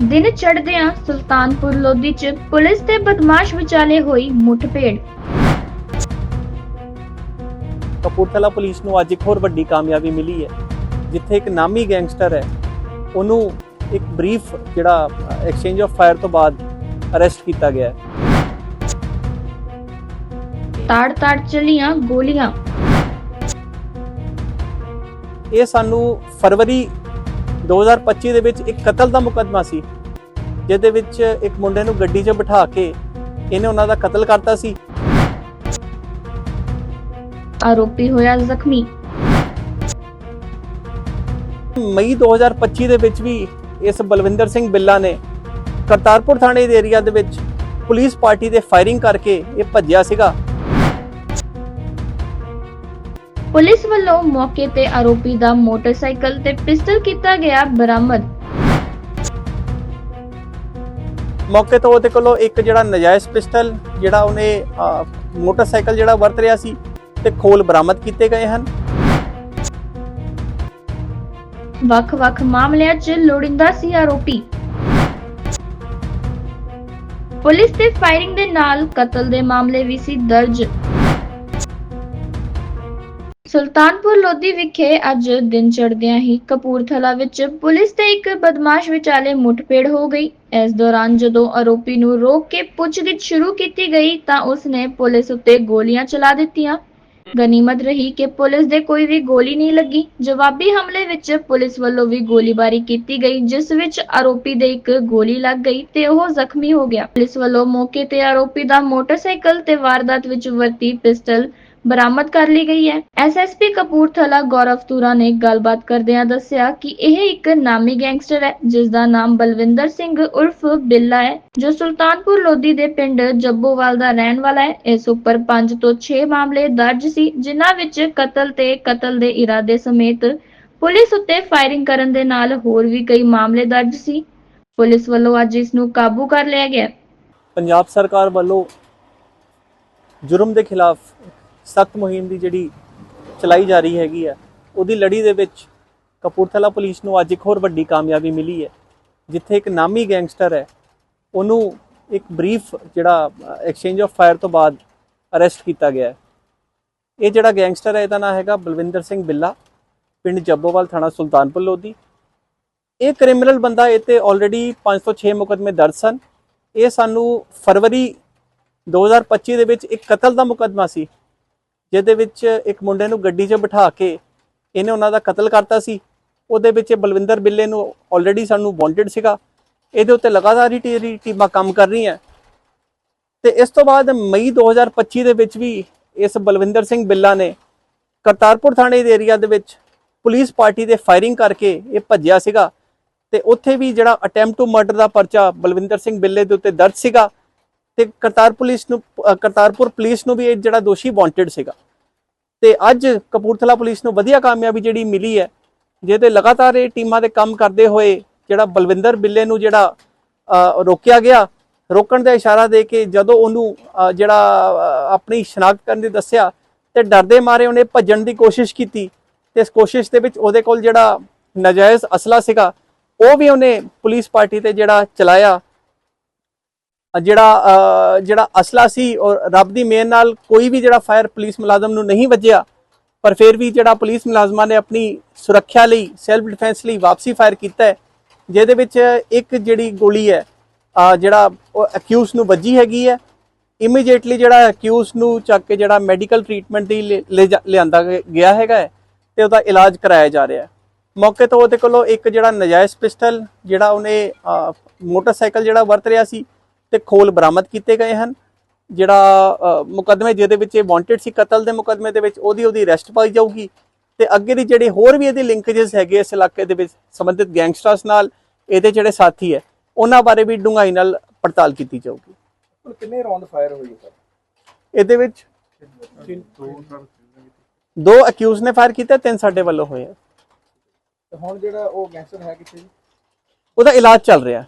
ਦਿਨ ਚੜ੍ਹਦਿਆਂ ਸੁਲਤਾਨਪੁਰ ਲੋਧੀ 'ਚ ਪੁਲਿਸ ਤੇ ਬਦਮਾਸ਼ ਵਿਚਾਲੇ ਹੋਈ ਮੁੱਠਭੇੜ ਕਪੂਰਥਲਾ ਪੁਲਿਸ ਨੂੰ ਅੱਜ ਇੱਕ ਹੋਰ ਵੱਡੀ ਕਾਮਯਾਬੀ ਮਿਲੀ ਹੈ ਜਿੱਥੇ ਇੱਕ ਨਾਮੀ ਗੈਂਗਸਟਰ ਹੈ ਉਹਨੂੰ ਇੱਕ ਬਰੀਫ ਜਿਹੜਾ ਐਕਸਚੇਂਜ ਆਫ ਫਾਇਰ ਤੋਂ ਬਾਅਦ ਅਰੈਸਟ ਕੀਤਾ ਗਿਆ ਹੈ। ਤਾੜ-ਤਾੜ ਚੱਲੀਆਂ ਗੋਲੀਆਂ। ਇਹ ਸਾਨੂੰ ਫਰਵਰੀ 2025 ਦੇ ਵਿੱਚ ਇੱਕ ਕਤਲ ਦਾ ਮੁਕੱਦਮਾ ਸੀ ਜਿਹਦੇ ਵਿੱਚ ਇੱਕ ਮੁੰਡੇ ਨੂੰ ਗੱਡੀ 'ਚ ਬਿਠਾ ਕੇ ਇਹਨੇ ਉਹਨਾਂ ਦਾ ਕਤਲ ਕਰਤਾ ਸੀ। ਆਰੋਪੀ ਹੋਇਆ ਜ਼ਖਮੀ। ਮਈ 2025 ਦੇ ਵਿੱਚ ਵੀ ਇਸ ਬਲਵਿੰਦਰ ਸਿੰਘ ਬਿੱਲਾ ਨੇ ਕਰਤਾਰਪੁਰ ਥਾਣੇ ਦੇ ਏਰੀਆ ਦੇ ਵਿੱਚ ਪੁਲਿਸ ਪਾਰਟੀ ਦੇ ਫਾਇਰਿੰਗ ਕਰਕੇ ਇਹ ਭੱਜਿਆ ਸੀਗਾ। ਪੁਲਿਸ ਵੱਲੋਂ ਮੌਕੇ ਤੇ ਆਰੋਪੀ ਦਾ ਮੋਟਰਸਾਈਕਲ ਤੇ ਪਿਸਟਲ ਕੀਤਾ ਗਿਆ ਬਰਾਮਦ। ਮੌਕੇ ਤੋਂ ਉਹਦੇ ਕੋਲੋਂ ਇੱਕ ਜਿਹੜਾ ਨਜਾਇਜ਼ ਪਿਸਟਲ ਜਿਹੜਾ ਉਹਨੇ ਅਹ, ਮੋਟਰਸਾਈਕਲ ਜਿਹੜਾ ਵਰਤ ਰਿਹਾ ਸੀ ਤੇ ਖੋਲ ਬਰਾਮਦ ਕੀਤੇ ਗਏ ਹਨ। ਵੱਖ-ਵੱਖ ਮਾਮਲਿਆਂ 'ਚ ਲੋੜਿੰਦਾ ਸੀ ਆਰੋਪੀ। ਪੁਲਿਸ ਤੇ ਫਾਇਰਿੰਗ ਦੇ ਨਾਲ ਕਤਲ ਦੇ ਮਾਮਲੇ ਵੀ ਸੀ ਦਰਜ। ਸੁਲਤਾਨਪੁਰ ਲੋਧੀ ਵਿਖੇ ਅੱਜ ਦਿਨ ਚੜ੍ਹਦਿਆਂ ਹੀ ਕਪੂਰਥਲਾ ਵਿੱਚ ਪੁਲਿਸ ਤੇ ਇੱਕ ਬਦਮਾਸ਼ ਵਿਚਾਲੇ ਮੁੱਠਭੇੜ ਹੋ ਗਈ। ਇਸ ਦੌਰਾਨ ਜਦੋਂ ਆਰੋਪੀ ਨੂੰ ਰੋਕ ਕੇ ਪੁੱਛਗਿੱਛ ਸ਼ੁਰੂ ਕੀਤੀ ਗਈ ਤਾਂ ਉਸਨੇ ਪੁਲਿਸ ਉੱਤੇ ਗੋਲੀਆਂ ਚਲਾ ਦਿੱਤੀਆਂ। ਗਨੀਮਤ ਰਹੀ ਕਿ ਪੁਲਿਸ ਦੇ ਕੋਈ ਵੀ ਗੋਲੀ ਨਹੀਂ ਲੱਗੀ। ਜਵਾਬੀ ਹਮਲੇ ਵਿੱਚ ਪੁਲਿਸ ਵੱਲੋਂ ਵੀ ਗੋਲੀਬਾਰੀ ਕੀਤੀ ਗਈ, ਜਿਸ ਵਿੱਚ ਆਰੋਪੀ ਦੇ ਇੱਕ ਗੋਲੀ ਲੱਗ ਗਈ ਤੇ ਉਹ ਜ਼ਖਮੀ ਹੋ ਗਿਆ। ਪੁਲਿਸ ਵੱਲੋਂ ਮੌਕੇ ਤੇ ਆਰੋਪੀ ਦਾ ਮੋਟਰਸਾਈਕਲ ਤੇ ਵਾਰਦਾਤ ਵਿੱਚ ਵਰਤੀ ਪਿਸਟਲ ਬਰਾਮਦ ਕਰ ਲਈ ਗਈ ਹੈ। ਐਸਐਸਪੀ ਕਪੂਰਥਲਾ ਗੌਰਵ ਤੁਰਾ ਨੇ ਗੱਲਬਾਤ ਕਰਦਿਆਂ ਦੱਸਿਆ ਕਿ ਇਹ ਇੱਕ ਨਾਮੀ ਗੈਂਗਸਟਰ ਹੈ ਜਿਸ ਦਾ ਨਾਮ ਬਲਵਿੰਦਰ ਸਿੰਘ ਉਰਫ ਬਿੱਲਾ ਹੈ, ਜੋ ਸੁਲਤਾਨਪੁਰ ਲੋਧੀ ਦੇ ਪਿੰਡ ਜੱਬੋਵਾਲ ਦਾ ਰਹਿਣ ਵਾਲਾ ਹੈ। ਇਸ ਉੱਪਰ 5 ਤੋਂ 6 ਮਾਮਲੇ ਦਰਜ ਸੀ, ਜਿਨ੍ਹਾਂ ਵਿੱਚ ਕਤਲ ਤੇ ਕਤਲ ਦੇ ਇਰਾਦੇ ਸਮੇਤ ਪੁਲਿਸ ਉੱਤੇ ਫਾਇਰਿੰਗ ਕਰਨ ਦੇ ਨਾਲ ਹੋਰ ਵੀ ਕਈ ਮਾਮਲੇ ਦਰਜ ਸੀ। ਪੁਲਿਸ ਵੱਲੋਂ ਅੱਜ ਇਸ ਨੂੰ ਕਾਬੂ ਕਰ ਲਿਆ ਗਿਆ। ਪੰਜਾਬ ਸਰਕਾਰ ਵੱਲੋਂ ਜੁਰਮ ਦੇ ਖਿਲਾਫ ਸਖਤ ਮੁਹਿੰਮ ਦੀ ਜਿਹੜੀ ਚਲਾਈ ਜਾ ਰਹੀ ਹੈਗੀ ਹੈ ਉਹਦੀ ਲੜੀ ਦੇ ਵਿੱਚ ਕਪੂਰਥਲਾ ਪੁਲਿਸ ਨੂੰ ਅੱਜ ਇੱਕ ਹੋਰ ਵੱਡੀ ਕਾਮਯਾਬੀ ਮਿਲੀ ਹੈ, ਜਿੱਥੇ ਇੱਕ ਨਾਮੀ ਗੈਂਗਸਟਰ ਹੈ, ਉਹਨੂੰ ਇੱਕ ਬਰੀਫ ਜਿਹੜਾ ਐਕਸਚੇਂਜ ਆਫ ਫਾਇਰ ਤੋਂ ਬਾਅਦ ਅਰੈਸਟ ਕੀਤਾ ਗਿਆ ਇਹ ਜਿਹੜਾ ਗੈਂਗਸਟਰ ਹੈ, ਇਹਦਾ ਨਾਮ ਹੈਗਾ ਬਲਵਿੰਦਰ ਸਿੰਘ ਬਿੱਲਾ, ਪਿੰਡ ਜੱਬੋਵਾਲ ਥਾਣਾ ਸੁਲਤਾਨਪੁਰ ਲੋਧੀ। ਇਹ ਕ੍ਰਿਮੀਨਲ ਬੰਦਾ ਇਹ ਤੇ ਆਲਰੇਡੀ 5 ਤੋਂ 6 ਮੁਕੱਦਮੇ ਦਰਜ ਸਨ। ਇਹ ਸਾਨੂੰ ਫਰਵਰੀ 2025 ਦੇ ਵਿੱਚ ਇੱਕ ਕਤਲ ਦਾ ਮੁਕੱਦਮਾ ਸੀ। ਜਿਹਦੇ ਵਿੱਚ ਇੱਕ ਮੁੰਡੇ ਨੂੰ ਗੱਡੀ 'ਚ ਬਿਠਾ ਕੇ ਇਹਨੇ ਉਹਨਾਂ ਦਾ ਕਤਲ ਕਰਤਾ ਸੀ। ਉਹਦੇ ਵਿੱਚ ਇਹ ਬਲਵਿੰਦਰ ਬਿੱਲੇ ਨੂੰ ਆਲਰੇਡੀ ਸਾਨੂੰ ਵਾਂਟਡ ਸੀਗਾ। ਇਹਦੇ ਉੱਤੇ ਲਗਾਤਾਰ ਹੀ ਟੀਮਾਂ ਕੰਮ ਕਰ ਰਹੀਆਂ। ਤੇ ਇਸ ਤੋਂ ਬਾਅਦ ਮਈ 2025 ਦੇ ਵਿੱਚ ਵੀ ਇਸ ਬਲਵਿੰਦਰ ਸਿੰਘ ਬਿੱਲਾ ਨੇ ਕਰਤਾਰਪੁਰ ਥਾਣੇ ਦੇ ਏਰੀਆ ਦੇ ਵਿੱਚ ਪੁਲਿਸ ਪਾਰਟੀ ਦੇ ਫਾਇਰਿੰਗ ਕਰਕੇ ਇਹ ਭੱਜਿਆ ਸੀਗਾ। ਤੇ ਉੱਥੇ ਵੀ ਜਿਹੜਾ ਅਟੈਂਪਟ ਟੂ ਮਰਡਰ ਦਾ ਪਰਚਾ ਬਲਵਿੰਦਰ ਸਿੰਘ ਬਿੱਲੇ ਦੇ ਉੱਤੇ ਦਰਜ ਸੀਗਾ। ਤੇ ਕਰਤਾਰ ਪੁਲਿਸ ਨੂੰ ਕਰਤਾਰਪੁਰ ਪੁਲਿਸ ਨੂੰ ਵੀ ਇਹ ਜਿਹੜਾ ਦੋਸ਼ੀ ਵਾਂਟਡ ਸੀਗਾ। ਤੇ ਅੱਜ ਕਪੂਰਥਲਾ ਪੁਲਿਸ ਨੂੰ ਵਧੀਆ ਕਾਮਯਾਬੀ ਜਿਹੜੀ ਮਿਲੀ ਹੈ, ਜਿਹਦੇ ਲਗਾਤਾਰ ਇਹ ਟੀਮਾਂ ਦੇ ਕੰਮ ਕਰਦੇ ਹੋਏ ਜਿਹੜਾ ਬਲਵਿੰਦਰ ਬਿੱਲੇ ਨੂੰ ਜਿਹੜਾ ਰੋਕਿਆ ਗਿਆ, ਰੋਕਣ ਦਾ ਇਸ਼ਾਰਾ ਦੇ ਕੇ ਜਦੋਂ ਉਹਨੂੰ ਜਿਹੜਾ ਆਪਣੀ ਸ਼ਨਾਖਤ ਕਰਨ ਦੀ ਦੱਸਿਆ ਤੇ ਡਰਦੇ ਮਾਰੇ ਉਹਨੇ ਭੱਜਣ ਦੀ ਕੋਸ਼ਿਸ਼ ਕੀਤੀ ਤੇ ਇਸ ਕੋਸ਼ਿਸ਼ ਦੇ ਵਿੱਚ ਉਹਦੇ ਕੋਲ ਜਿਹੜਾ ਨਜਾਇਜ਼ ਅਸਲਾ ਸੀਗਾ, ਉਹ ਵੀ ਉਹਨੇ ਪੁਲਿਸ ਪਾਰਟੀ ਤੇ ਜਿਹੜਾ ਚਲਾਇਆ ਜਿਹੜਾ ਜਿਹੜਾ ਅਸਲਾ ਸੀ ਔਰ ਰੱਬ ਦੀ ਮਿਹਰ ਨਾਲ ਕੋਈ ਵੀ ਜਿਹੜਾ ਫਾਇਰ ਪੁਲਿਸ ਮੁਲਾਜ਼ਮ ਨੂੰ ਨਹੀਂ ਵੱਜਿਆ, ਪਰ ਫਿਰ ਵੀ ਜਿਹੜਾ ਪੁਲਿਸ ਮੁਲਾਜ਼ਮਾਂ ਨੇ ਆਪਣੀ ਸੁਰੱਖਿਆ ਲਈ ਸੈਲਫ ਡਿਫੈਂਸ ਲਈ ਵਾਪਸੀ ਫਾਇਰ ਕੀਤਾ ਹੈ, ਜਿਹਦੇ ਵਿੱਚ ਇੱਕ ਜਿਹੜੀ ਗੋਲੀ ਹੈ ਜਿਹੜਾ ਉਹ ਅਕਿਊਜ਼ ਨੂੰ ਵੱਜੀ ਹੈਗੀ ਹੈ ਇਮੀਡੀਏਟਲੀ ਜਿਹੜਾ ਅਕਿਊਜ਼ ਨੂੰ ਚੱਕ ਕੇ ਜਿਹੜਾ ਮੈਡੀਕਲ ਟ੍ਰੀਟਮੈਂਟ ਦੀ ਲਿ- ਲੈ ਜਾ- ਲਿਆਂਦਾ ਗਿਆ ਹੈਗਾ ਹੈ ਤੇ ਉਹਦਾ ਇਲਾਜ ਕਰਾਇਆ ਜਾ ਰਿਹਾ ਹੈ। ਮੌਕੇ ਤੋਂ ਉਹਦੇ ਕੋਲੋਂ ਇੱਕ ਜਿਹੜਾ ਨਜਾਇਜ਼ ਪਿਸਟਲ, ਜਿਹੜਾ ਉਹਨੇ ਮੋਟਰਸਾਈਕਲ ਜਿਹੜਾ ਵਰਤ ਰਿਹਾ ਸੀ ਤੇ ਖੋਲ ਬਰਾਮਦ ਕੀਤੇ ਗਏ ਹਨ। ਜਿਹੜਾ ਮੁਕੱਦਮੇ ਜਿਹਦੇ ਵਿੱਚ ਇਹ ਵਾਂਟਡ ਸੀ ਕਤਲ ਦੇ ਮੁਕੱਦਮੇ ਦੇ ਵਿੱਚ ਉਹਦੀ ਉਹਦੀ ਅਰੈਸਟ ਪਾਈ ਜਾਊਗੀ। ਤੇ ਅੱਗੇ ਦੀ ਜਿਹੜੇ ਹੋਰ ਵੀ ਇਹਦੇ ਲਿੰਕੇजेस ਹੈਗੇ ਇਸ ਇਲਾਕੇ ਦੇ ਵਿੱਚ ਸੰਬੰਧਿਤ ਗੈਂਗਸਟਰਸ ਨਾਲ ਇਹਦੇ ਜਿਹੜੇ ਸਾਥੀ ਹੈ ਉਹਨਾਂ ਬਾਰੇ ਵੀ ਡੂੰਘਾਈ ਨਾਲ ਪੜਤਾਲ ਕੀਤੀ ਜਾਊਗੀ। ਕਿੰਨੇ ਰੌਂਦ ਫਾਇਰ ਹੋਈ ਸਰ? ਇਹਦੇ ਵਿੱਚ ਦੋ ਅਕਿਊਜ਼ ਨੇ ਫਾਇਰ ਕੀਤਾ ਤਿੰਨ ਸਾਡੇ ਵੱਲੋਂ ਹੋਏ ਆ। ਤੇ ਹੁਣ ਜਿਹੜਾ ਉਹ ਗੈਂਗਸਟਰ ਹੈ ਕਿੱਥੇ ਜੀ? ਉਹਦਾ ਇਲਾਜ ਚੱਲ ਰਿਹਾ। ਹੈ